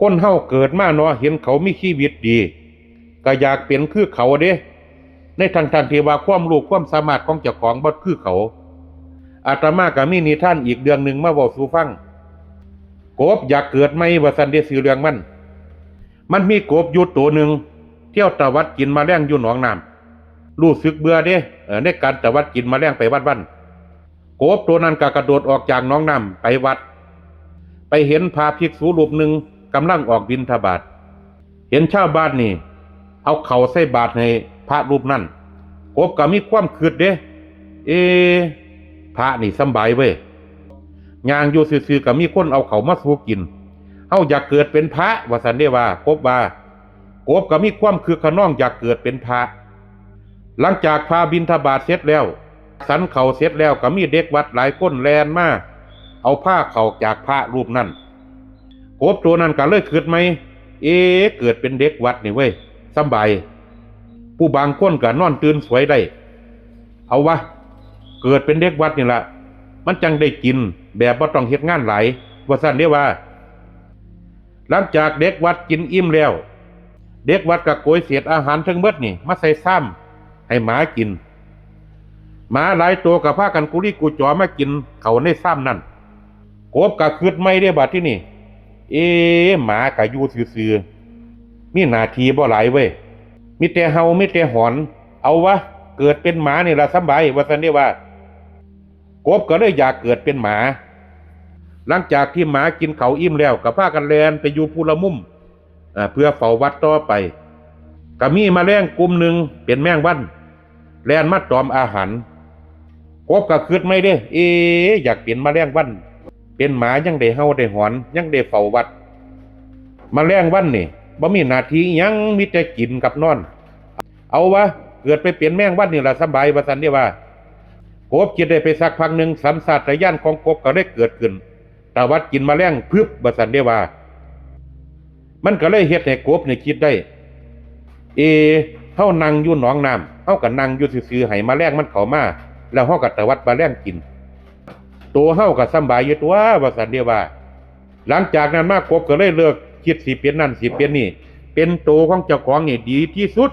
คนเฮาเกิดมาเนาะเห็นเขามีชีวิตดี ก็อยากเป็นคือเขาเด้ในทางทันทีว่าความรู้ความสามารถของเจ้าของบ่คือเขา อาตมาก็มีนิท่านอีกเรื่องหนึ่งมาบอกสู่ฟังกบอยากเกิดไหมว่าสันเดสือเรืองมัน มันมีกบอยู่ตัวหนึ่งเที่ยวตะวัดกินมาแรงอยู่หนองน้ำรู้สึกเบื่อเด้เออในการตะวัดกินมาแรงไปวัดวันกบตัวนั้นก็กระโดดออกจากหนองน้ำไปวัด ไปเห็นพระภิกษุรูปหนึ่ง กำลังออกบิณฑบาตเห็นชาวบ้านนี่ เอาเข่าใส่บาตรให้พระรูปนั้นกบก็มีความคืดเด้เอ พระนี่สบายเว้ยยางอยู่ซื่อๆก็มีคนเอาเขามาสู้กินเฮาอยากเกิดเป็นพระว่าสันเดว่ากบว่ากบก็มีความคือขน้องอยากเกิดเป็นพระ หลังจากพาบินทบาทเสร็จแล้ว สันเขาเสร็จแล้วก็มีเด็กวัดหลายคนแลนมาเอาผ้าเข่าจากพระรูปนั้น กบตัวนั้นก็เลยคิดไหม เอ๊ะเกิดเป็นเด็กวัดนี่เว้ยสบาย ผู้บางคนก็นอนตื่นสวยได้ เอาวะ เกิดเป็นเด็กวัดนี่ละมันจังได้กินแบบบ่ต้องเฮ็ดงานหลายว่าสั่นเด้ว่า หลังจากเด็กวัดกินอิ่มแล้ว เด็กวัดก็โกยเศษอาหารทั้งเบิดนี่ มาใส่ซ้ำให้หมากิน หมาหลายตัวกับพากันกุลีกูจอมากินเขาในซ้ำนั่นกบก็คืดไม่ได้บัดที่นี่ เอ๊ะหมาก็อยู่ซื่อๆมีหนาทีบ่หลายเว้ยมีแต่เฮามีแต่หอน เอาวะเกิดเป็นหมานี่ละสบายว่าสันได้ว่ากบก็เลยอยากเกิดเป็นหมา หลังจากที่หมากินเขาอิ่มแล้วก็พากันแลนไปอยู่ภูละมุมอ่าเพื่อเฝ้าวัดต่อไปก็มีมาแรงกลุ่มหนึ่งเป็นแมงวันแลนมาตอมอาหารกบก็คืดไม่ได้เอ๊ะอยากเป็นมาแมลงวัน เป็นหมายังได้เฮาได้หอน ยังได้เฝ้าวัด มาแมลงวันนี่บ่มีนาทียังมีแต่กินกับนอน เอาวะเกิดไปเปลี่ยนแมงวันนี่ละสบายว่าสันเดียว่ากบกินได้ไปสักพักหนึ่งสันสัตยานของกบก็ได้เกิดขึ้นตาวัดกินมาแรงพึบว่าสันเดียว่า มันก็เลยเฮ็ดให้กบนี่คิดได้ เอเฮานั่งอยู่หนองน้ำเฮาก็นั่งอยู่ซื่อๆให้มาแรงมันเข้ามา แล้วเฮาก็ตะวัดมาแรงกิน ตัวเฮาก็สบายอยู่ตัวว่าสันเดียว่า หลังจากนั้นมากบก็เลยเลิกคิดสิเป็นนั่นสิเป็นนี่ เป็นตัวของเจ้าของนี่ดีที่สุด